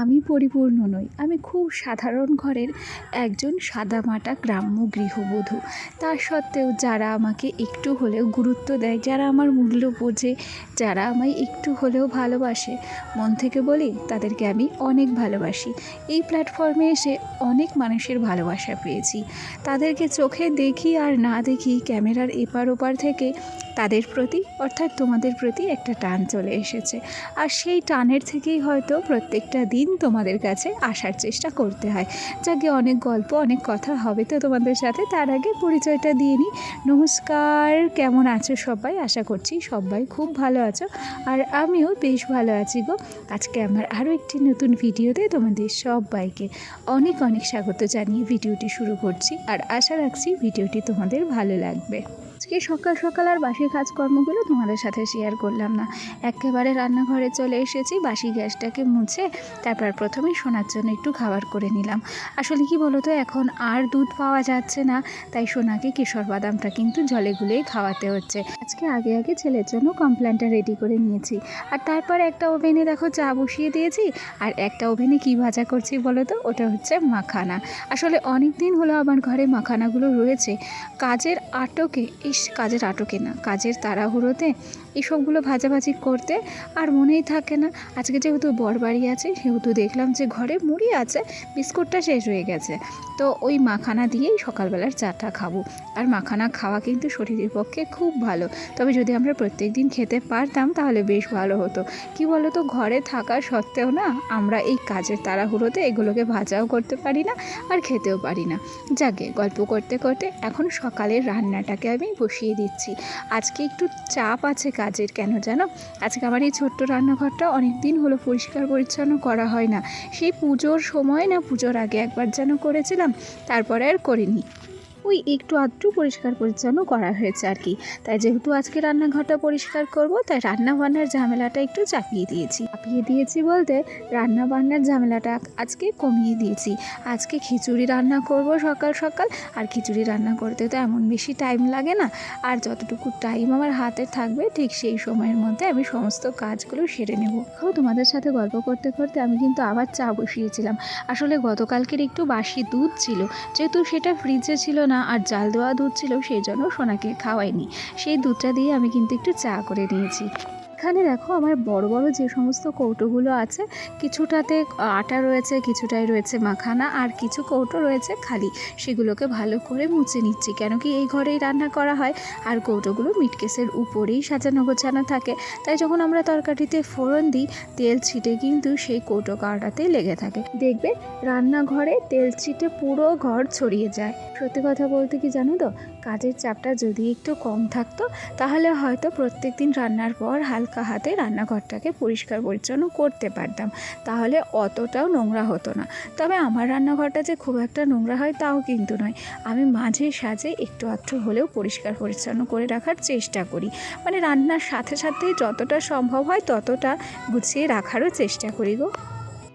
আমি পরিপূর্ণ নই। আমি খুব সাধারণ ঘরের একজন সাদামাটা গ্রাম্য গৃহবধূ। তা সত্ত্বেও যারা আমাকে একটু হলেও গুরুত্ব দেয়, যারা আমার মূল্য বোঝে, যারা আমায় একটু হলেও ভালোবাসে, মন থেকে বলি তাদেরকে আমি অনেক ভালোবাসি। এই প্ল্যাটফর্মে এসে অনেক মানুষের ভালোবাসা পেয়েছি। তাদেরকে চোখে দেখি আর না দেখি ক্যামেরার এপার ওপার থেকে তাদের প্রতি, অর্থাৎ তোমাদের প্রতি একটা টান চলে এসেছে। আর সেই টানের থেকেই হয়তো প্রত্যেকটা দিন তোমাদের কাছে আসার চেষ্টা করতে হয়। যাকে অনেক গল্প, অনেক কথা হবে তো তোমাদের সাথে, তার আগে পরিচয়টা দিয়ে নিই। নমস্কার, কেমন আছো সবাই? আশা করছি সবাই খুব ভালো আছো। আর আমিও বেশ ভালো আছি গো। আজকে আমার আরও একটি নতুন ভিডিওতে তোমাদের সবাইকে অনেক অনেক স্বাগত জানিয়ে ভিডিওটি শুরু করছি। আর আশা রাখছি ভিডিওটি তোমাদের ভালো লাগবে। আজকে সকাল সকাল আর বাসি কাজকর্মগুলো তোমাদের সাথে শেয়ার করলাম না। একেবারে রান্নাঘরে চলে এসেছি, বাসি গ্যাসটাকে মুছে তারপর প্রথমে সোনার জন্য একটু খাবার করে নিলাম। আসলে কি বলো তো এখন আর দুধ পাওয়া যাচ্ছে না, তাই সোনাকে কেশর বাদামটা কিন্তু জলে গুলেই খাওয়াতে হচ্ছে। আজকে আগে আগে ছেলের জন্য কমপ্ল্যানটা রেডি করে নিয়েছি। আর তারপর একটা ওভেনে দেখো চা বসিয়ে দিয়েছি, আর একটা ওভেনে কি ভাজা করছি বলো তো, ওটা হচ্ছে মাখানা। আসলে অনেক দিন হলো আমার ঘরে মাখানাগুলো রয়েছে, কাজের আটকে ইস, কাজের আটকে না। কাজের তাড়াহুড়োতে এসবগুলো ভাজাভাজি করতে আর মনেই থাকে না। আজকে যেহেতু বরবাড়ি আছে, সেহেতু দেখলাম যে ঘরে মুড়ি আছে, বিস্কুটটা শেষ হয়ে গেছে। তো ওই মাখানা দিয়েই সকালবেলার চাটা খাব। আর মাখানা খাওয়া কিন্তু শরীরের পক্ষে খুব ভালো। তবে যদি আমরা প্রত্যেক দিন খেতে পারতাম, তাহলে বেশ ভালো হতো। কি বলো তো ঘরে থাকা সত্ত্বেও না, আমরা এই কাজের তাড়াহুড়োতে এগুলোকে ভাজাও করতে পারি না আর খেতেও পারি না। যাকে গল্প করতে করতে এখন সকালের রান্নাটাকে আমি বসিয়ে দিচ্ছি। আজকে একটু চাপ আছে কাজের, কেন জানো? আজকে আমার এই ছোট্ট রান্নাঘরটা অনেক দিন হলো পরিষ্কার পরিচ্ছন্ন করা হয় না। সেই পুজোর সময় না পুজোর আগে একবার যেন করেছিলাম, তারপরে আর করিনি। ওই একটু আধটু পরিষ্কার পরিচ্ছন্ন করা হয়েছে আর কি। তাই যেহেতু আজকে রান্নাঘরটা পরিষ্কার করব, তাই রান্না বান্নার ঝামেলাটা একটু চাপিয়ে দিয়েছি। চাপিয়ে দিয়েছি বলতে রান্না বান্নার ঝামেলাটা আজকে কমিয়ে দিয়েছি। আজকে খিচুড়ি রান্না করব সকাল সকাল, আর খিচুড়ি রান্না করতে তো এমন বেশি টাইম লাগে না। আর যতটুকু টাইম আমার হাতে থাকবে, ঠিক সেই সময়ের মধ্যে আমি সমস্ত কাজগুলো সেরে নেব। ও তোমাদের সাথে গল্প করতে করতে আমি কিন্তু আবার চা বসিয়েছিলাম। আসলে গতকালকের একটু বাসি দুধ ছিল, যেহেতু সেটা ফ্রিজে ছিল না আর জাল দেওয়া দুধ ছিল, সেই জন্য সোনাকে খাওয়াইনি। সেই দুধটা দিয়ে আমি কিন্তু একটু চা করে নিয়েছি। এখানে দেখো আমার বড় বড় যে সমস্ত কৌটোগুলো আছে, কিছুটাতে আটা রয়েছে, কিছুটাই রয়েছে মাখানা, আর কিছু কৌটো রয়েছে খালি। সেগুলোকে ভালো করে মুছে নিচ্ছি, কেন কি এই ঘরেই রান্না করা হয়, আর কৌটোগুলো মিটকেসের উপরেই সাজানো গোছানো থাকে। তাই যখন আমরা তরকারিতে ফোড়ন দিই, তেল ছিটে কিন্তু সেই কৌটো কাটাতে লেগে থাকে। দেখবে রান্নাঘরে তেল ছিটে পুরো ঘর ছড়িয়ে যায়। সত্যি কথা বলতে কি জানো তো, কাজের চাপটা যদি একটু কম থাকতো, তাহলে হয়তো প্রত্যেক দিন রান্নার পর হালকা হাতে রান্নাঘরটাকে পরিষ্কার পরিচ্ছন্ন করতে পারতাম, তাহলে অতটাও নোংরা হতো না। তবে আমার রান্নাঘরটা যে খুব একটা নোংরা হয় তাও কিন্তু নয়। আমি মাঝে সাঝে একটু আধটু হলেও পরিষ্কার পরিচ্ছন্ন করে রাখার চেষ্টা করি। মানে রান্নার সাথে সাথেই যতটা সম্ভব হয় ততটা গুছিয়ে রাখারও চেষ্টা করি গো।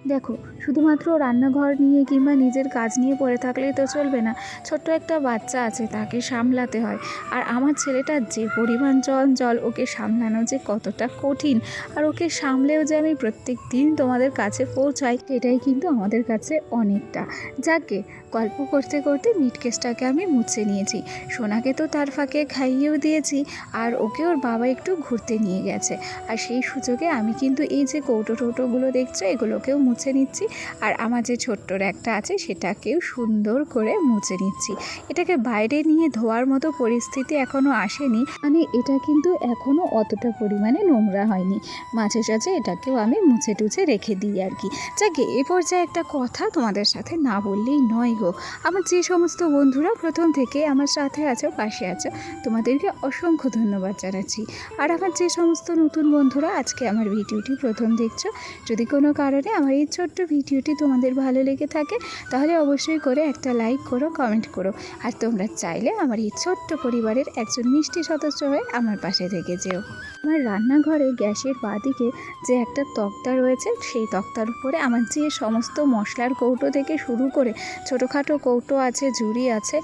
দেখো শুধুমাত্র রান্নাঘর নিয়ে কিংবা নিজের কাজ নিয়ে পড়ে থাকলেই তো চলবে না। ছোট্ট একটা বাচ্চা আছে, তাকে সামলাতে হয়। আর আমার ছেলেটা যে পরিমাণ জল ওকে সামলানো যে কতটা কঠিন, আর ওকে সামলেও যে আমি প্রত্যেক দিন তোমাদের কাছে পৌঁছাই এটাই কিন্তু আমাদের কাছে অনেকটা। যাকে, গল্প করতে করতে মিট কেসটাকে আমি মুছে নিয়েছি। সোনাকে তো তার ফাঁকে খাইয়েও দিয়েছি, আর ওকে ওর বাবা একটু ঘুরতে নিয়ে গেছে। আর সেই সুযোগে আমি কিন্তু এই যে কৌটো টৌটোগুলো দেখছ, এগুলোকেও মুছে নিচ্ছি। আর আমার যে ছোট্ট একটা আছে, সেটাকেও সুন্দর করে মুছে নিচ্ছি। এটাকে বাইরে নিয়ে ধোয়ার মতো পরিস্থিতি এখনও আসেনি। মানে এটা কিন্তু এখনও অতটা পরিমাণে নোংরা হয়নি। মাঝে সাঝে এটাকেও আমি মুছে টুছে রেখে দিই আর কি। যাকে এ পর্যায়ে একটা কথা তোমাদের সাথে না বললেই নয় গো। আমার যে সমস্ত বন্ধুরা প্রথম থেকে আমার সাথে আছো, পাশে আছো, তোমাদেরকে অসংখ্য ধন্যবাদ জানাচ্ছি। আর আমার যে সমস্ত নতুন বন্ধুরা আজকে আমার ভিডিওটি প্রথম দেখছ, যদি কোনো কারণে আমার এই ছোট্ট ভিডিওটি তোমাদের ভালো লেগে থাকে, তাহলে অবশ্যই করে একটা লাইক করো কমেন্ট করো। আর তোমরা চাইলে আমার এই ছোট্ট পরিবারের একজন মিষ্টি সদস্য হয়ে আমার পাশে থেকে যেও। আমার রান্নাঘরে গ্যাসের বাঁদিকে যে একটা তক্তা রয়েছে, সেই তক্তার উপরে আমার যে সমস্ত মশলার কৌটো থেকে শুরু করে ছোটোখাটো কৌটো আছে, ঝুড়ি আছে,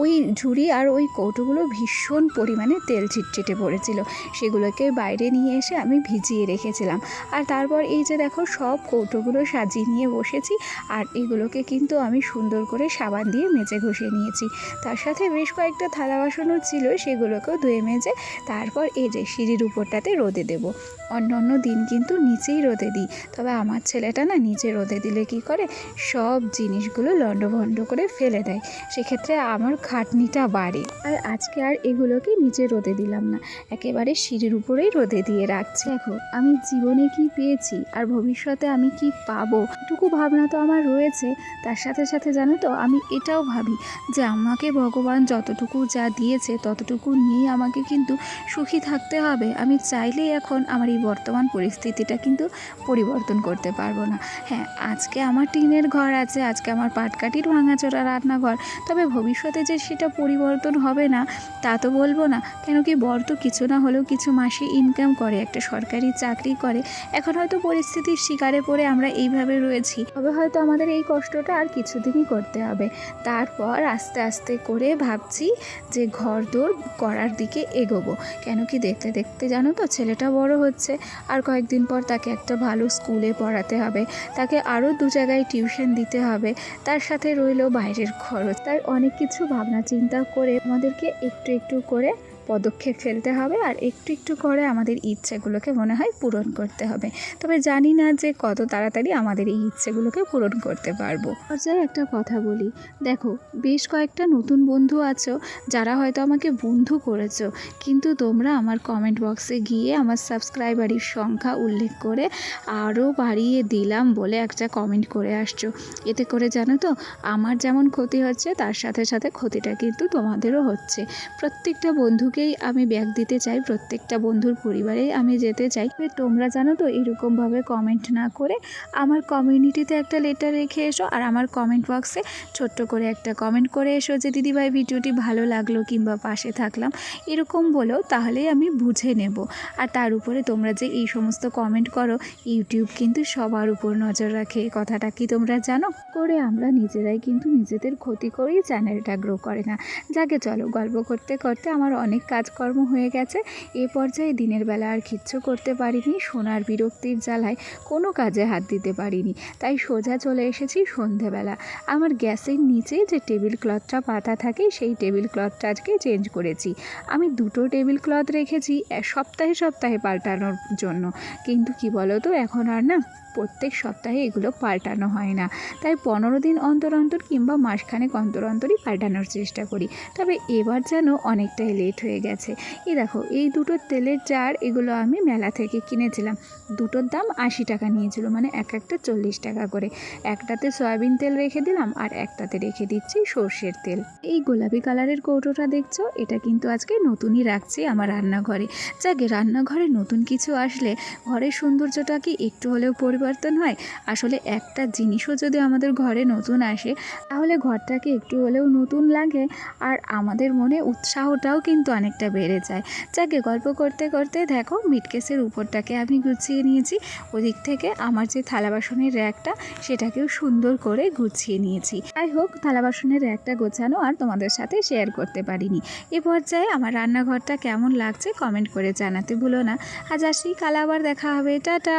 ওই ঝুড়ি আর ওই কৌটোগুলো ভীষণ পরিমাণে তেল চিটচিটে পড়েছিল। সেগুলোকে বাইরে নিয়ে এসে আমি ভিজিয়ে রেখেছিলাম। আর তারপর এই যে দেখো সব কৌটোগুলো সাজিয়ে নিয়ে বসেছি আর এগুলোকে কিন্তু আমি সুন্দর করে সাবান দিয়ে মেজে ঘষে নিয়েছি। তার সাথে বেশ কয়েকটা থালা বাসনও ছিল, সেগুলোকেও ধুয়ে মেজে তারপর এই যে সিঁড়ির উপরটাতে রোদে দেবো। অন্য অন্য দিন কিন্তু নিচেই রোদে দিই, তবে আমার ছেলেটা না নিচে রোদে দিলে কি করে? সব জিনিসগুলো লণ্ডভণ্ড করে ফেলে দেয়। সেক্ষেত্রে আমার খাটনিটা বাড়ে। আর আজকে আর এগুলোকে নিচে রোদে দিলাম না, একেবারে সিঁড়ির উপরেই রোদে দিয়ে রাখছি। দেখো, আমি জীবনে কি পেয়েছি আর ভবিষ্যতে আমি কি পাবো? এটুকু ভাবনা তো আমার রয়েছে, তার সাথে সাথে জানো তো আমি এটাও ভাবি যে আমাকে ভগবান যতটুকু যা দিয়েছে ততটুকু নিয়ে আমাকে কিন্তু সুখী থাকতে হবে। আমি চাইলেই এখন আমার এই বর্তমান পরিস্থিতিটা কিন্তু পরিবর্তন করতে পারব না। হ্যাঁ আজকে আমার টিনের ঘর আছে, আজকে আমার পাটকাঠির ভাঙাচোরা রান্নাঘর, তবে ভবিষ্যতে যে সেটা পরিবর্তন হবে না, তা তো বলব না। কেন কি বর তো কিছু না হলেও কিছু মাসে ইনকাম করে, একটা সরকারি চাকরি করে। এখন হয়তো পরিস্থিতির শিকারে পড়ে আমরা এইভাবে রয়েছি তবে হয়তো আমাদের এই কষ্টটা আর কিছুদিনই করতে হবে। তারপর আস্তে আস্তে করে ভাবছি যে ঘর দৌড় করার দিকে এগোবো। কেন কি দেখতে দেখতে জানো তো ছেলেটা বড় হচ্ছে। আর কয়েকদিন পর তাকে একটা ভালো স্কুলে পড়াতে হবে। তাকে আরও দু জায়গায় টিউশন দিতে হবে। তার সাথে রইল বাইরের খরচ। তাই অনেক কিছু ভাবনা চিন্তা করে আমাদেরকে একটু একটু করে পদক্ষেপ ফেলতে হবে আর একটু একটু করে আমাদের ইচ্ছেগুলোকে মনে হয় পূরণ করতে হবে। তবে জানি না যে কত তাড়াতাড়ি আমাদের এই ইচ্ছেগুলোকে পূরণ করতে পারব। পর্যায়ে একটা কথা বলি। দেখো, বেশ কয়েকটা নতুন বন্ধু আছো, যারা হয়তো আমাকে বন্ধু করেছ। কিন্তু তোমরা আমার কমেন্ট বক্সে গিয়ে আমার সাবস্ক্রাইবারের সংখ্যা উল্লেখ করে আরও বাড়িয়ে দিলাম বলে একটা কমেন্ট করে আসছো। এতে করে জানো তো, আমার যেমন ক্ষতি হচ্ছে, তার সাথে সাথে ক্ষতিটা কিন্তু তোমাদেরও হচ্ছে। প্রত্যেকটা বন্ধুকেই আমি ব্যাগ দিতে চাই, প্রত্যেকটা বন্ধুর পরিবারেই আমি যেতে চাই। তোমরা জানো তো, এরকমভাবে কমেন্ট না করে আমার কমিউনিটিতে একটা লেটার রেখে এসো আর আমার কমেন্ট বক্সে ছোট্ট করে একটা কমেন্ট করে এসো যে দিদিভাই ভিডিওটি ভালো লাগল কিংবা পাশে থাকলাম। এরকম বলো, তাহলেই আমি বুঝে নেব। আর তার উপরে তোমরা যে, এই সমস্ত কমেন্ট করো ইউটিউব কিন্তু সবার উপর নজর রাখে। এই কথাটা কি তোমরা জানো? করে আমরা নিজেরাই কিন্তু নিজেদের ক্ষতি করেই চ্যানেলটা গ্রো করে না। যাকে চলো গল্প করতে করতে আমার অনেক কাজকর্ম হয়ে গেছে। এ পর্যায়ে দিনের বেলা আর কিচ্ছু করতে পারিনি। সোনার বিরক্তির জ্বালায় কোনো কাজে হাত দিতে পারিনি। তাই সোজা চলে এসেছি সন্ধেবেলা। আমার গ্যাসের নিচে যে টেবিল ক্লথটা পাতা থাকে, সেই টেবিল ক্লথটা আজকে চেঞ্জ করেছি। আমি দুটো টেবিল ক্লথ রেখেছি সপ্তাহে সপ্তাহে পাল্টানোর জন্য। কিন্তু কি বলো তো এখন আর না, প্রত্যেক সপ্তাহে এগুলো পাল্টানো হয় না। তাই পনেরো দিন অন্তর অন্তর কিংবা মাসখানেক অন্তর অন্তরই পাল্টানোর চেষ্টা করি। তবে এবার যেন অনেকটাই লেট হয়ে গেছে। এই দেখো, এই দুটো তেলের জার এগুলো আমি মেলা থেকে কিনেছিলাম। দুটোর দাম আশি টাকা নিয়েছিল মানে এক একটা চল্লিশ টাকা করে। একটাতে সয়াবিন তেল রেখে দিলাম আর একটাতে রেখে দিচ্ছি সর্ষের তেল। এই গোলাপি কালারের কৌটোটা দেখছ? এটা কিন্তু আজকে নতুনই রাখছি আমার রান্নাঘরে। যাকে রান্নাঘরে নতুন কিছু আসলে ঘরের সৌন্দর্যটা কি একটু হলেও পরিবর্তন হয়? আসলে একটা জিনিসও যদি আমাদের ঘরে নতুন আসে, তাহলে ঘরটাকে একটু হলেও নতুন লাগে। আর আমাদের মনে উৎসাহটাও কিন্তু অনেকটা বেড়ে যায়। যাকে গল্প করতে করতে দেখো মিটকেসের উপরটাকে আমি গুছিয়ে নিয়েছি। ওদিক থেকে আমার যে থালা বাসনের র্যাকটা, সেটাকেও সুন্দর করে গুছিয়ে নিয়েছি। যাই হোক, থালা বাসনের র্যাকটা গোছানো আর তোমাদের সাথে শেয়ার করতে পারিনি। এ পর্যায়ে আমার রান্নাঘরটা কেমন লাগছে কমেন্ট করে জানাতে ভুলো না। আজ আসি, কাল আবার দেখা হবে। টাটা!